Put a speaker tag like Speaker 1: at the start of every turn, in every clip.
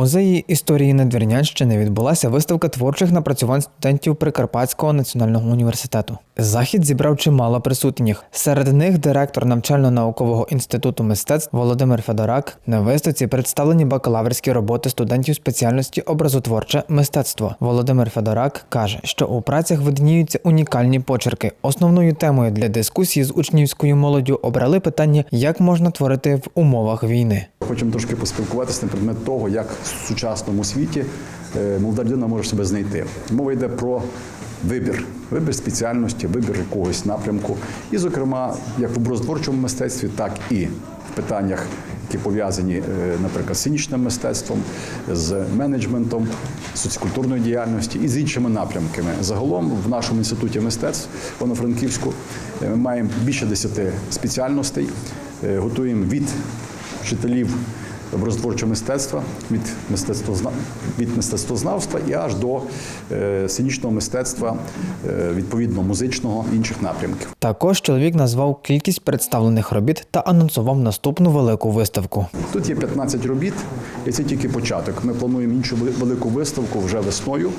Speaker 1: музеї історії Надвірнянщини відбулася виставка творчих напрацювань студентів Прикарпатського національного університету. Захід зібрав чимало присутніх. Серед них директор навчально-наукового інституту мистецтв Володимир Федорак. На виставці представлені бакалаврські роботи студентів спеціальності образотворче мистецтво. Володимир Федорак каже, що у працях видніються унікальні почерки. Основною темою для дискусії з учнівською молоддю обрали питання, як можна творити в умовах війни.
Speaker 2: Хочемо трошки поспілкуватися на предмет того, як в сучасному світі е, молода людина може себе знайти. Мова йде про вибір, вибір спеціальності, вибір якогось напрямку. І, зокрема, як в образотворчому мистецтві, так і в питаннях, які пов'язані, е, наприклад, з сценічним мистецтвом, з менеджментом, соціокультурної діяльності і з іншими напрямками. Загалом в нашому інституті мистецтв Івано-Франківську е, ми маємо більше 10 спеціальностей, готуємо від вчителів образотворчого мистецтва, від мистецтвозна... від мистецтвознавства і аж до е, сценічного мистецтва, е, відповідно музичного інших напрямків.
Speaker 1: Також чоловік назвав кількість представлених робіт та анонсував наступну велику виставку.
Speaker 2: Тут є 15 робіт, і це тільки початок. Ми плануємо іншу велику виставку вже весною,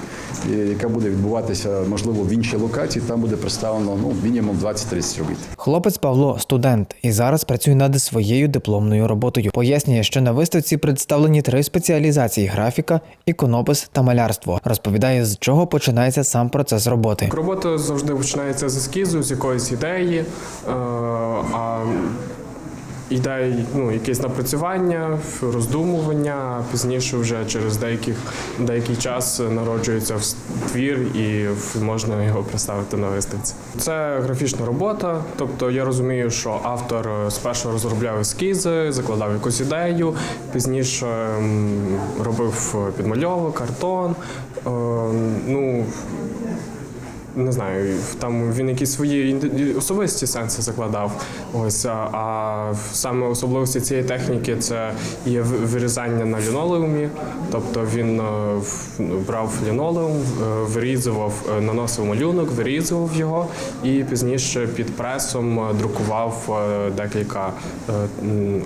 Speaker 2: яка буде відбуватися, можливо, в іншій локації. Там буде представлено ну, мінімум 20-30 робіт.
Speaker 1: Хлопець Павло студент і зараз працює над своєю дипломною роботою. Пояснює, що на виставці представлені три спеціалізації: графіка, іконопис та малярство. Розповідає, з чого починається сам процес роботи.
Speaker 3: Робота завжди починається з ескізу, з якоїсь ідеї, е, а ідеї, ну, якесь напрацювання, роздумування, пізніше вже через деяких, деякий час народжується в- твір і можна його представити на виставці. Це графічна робота, тобто я розумію, що автор е, спершу розробляв ескізи, закладав якусь ідею, пізніше робив підмальовок, картон. Е, Ну, не знаю, там він якісь свої особисті сенси закладав. Ось а, саме особливості цієї техніки це є вирізання на лінолеумі. Тобто він е, брав лінолеум, е, вирізував, е, наносив малюнок, вирізував його і пізніше під пресом друкував декілька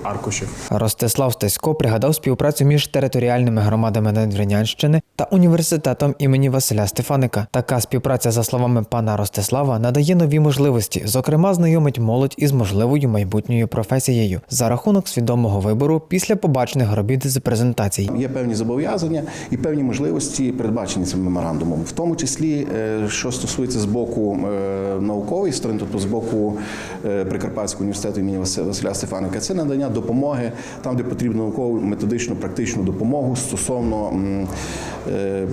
Speaker 3: аркушів.
Speaker 1: Ростислав Стасько пригадав співпрацю між територіальними громадами Надвірнянщини та університетом імені Василя Стефаника. Така співпраця, за словами пана Ростислава, надає нові можливості, зокрема, знайомить молодь із можливою майбутньою професією за рахунок свідомого вибору після побачених робіт з презентацій.
Speaker 4: Є певні зобов'язання і певні можливості, передбачені цим меморандумом, в тому числі, е, що стосується з боку е, наукової сторони, тобто з боку е, Прикарпатського університету імені Васи- Василя Стефаника, це надання допомоги там, де потрібно наукову, методичну, практичну допомогу стосовно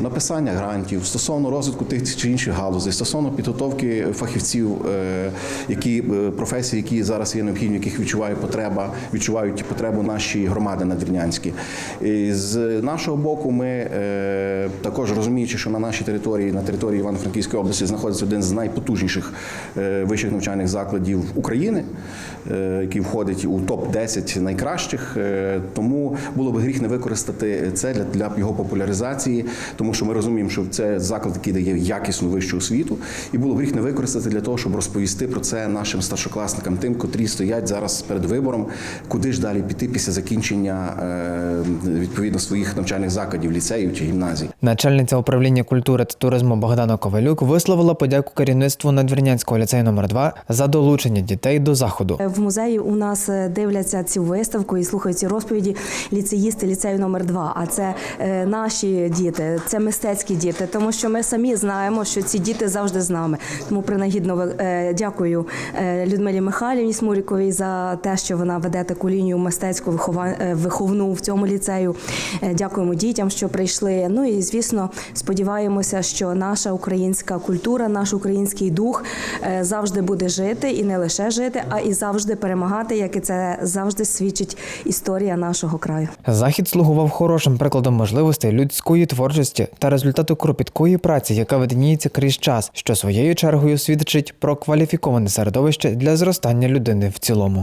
Speaker 4: написання грантів, стосовно розвитку тих чи інших галузей, стосовно підготовки фахівців, е, які е, професії, які зараз є необхідні, яких відчуває потреба, відчувають потребу наші громади надвірнянські. І з нашого боку, ми е, також розуміючи, що на нашій території, на території Івано-Франківської області, знаходиться один з найпотужніших вищих навчальних закладів України, який входить у топ 10 найкращих. Тому було б гріх не використати це для його популяризації, тому що ми розуміємо, що це заклад, який дає якісну вищу освіту, і було б гріх не використати для того, щоб розповісти про це нашим старшокласникам, тим, котрі стоять зараз перед вибором, куди ж далі піти після закінчення е, відповідно своїх навчальних закладів, ліцеїв чи гімназій.
Speaker 1: Начальниця управління культури та туризму Богдана Ковалюк висловила подяку керівництву Надвірнянського ліцею номер 2 за долучення дітей до заходу.
Speaker 5: В музеї у нас е, дивляться цю виставку і слухають ці розповіді ліцеїсти ліцею номер 2 А це е, наші діти, це мистецькі діти, тому що ми самі знаємо, що ці діти завжди з нами. Тому принагідно е, дякую е, Людмилі Михайлівні Смуріковій за те, що вона веде таку лінію мистецьку е, виховну в цьому ліцею. Дякуємо дітям, що прийшли. Ну і звісно, сподіваємося, що наша українська культура, наш український дух завжди буде жити і не лише жити, а і завжди перемагати, як і це завжди свідчить історія нашого краю.
Speaker 1: Захід слугував хорошим прикладом можливостей людської творчості та результату кропіткої праці, яка видніється крізь час, що своєю чергою свідчить про кваліфіковане середовище для зростання людини в цілому.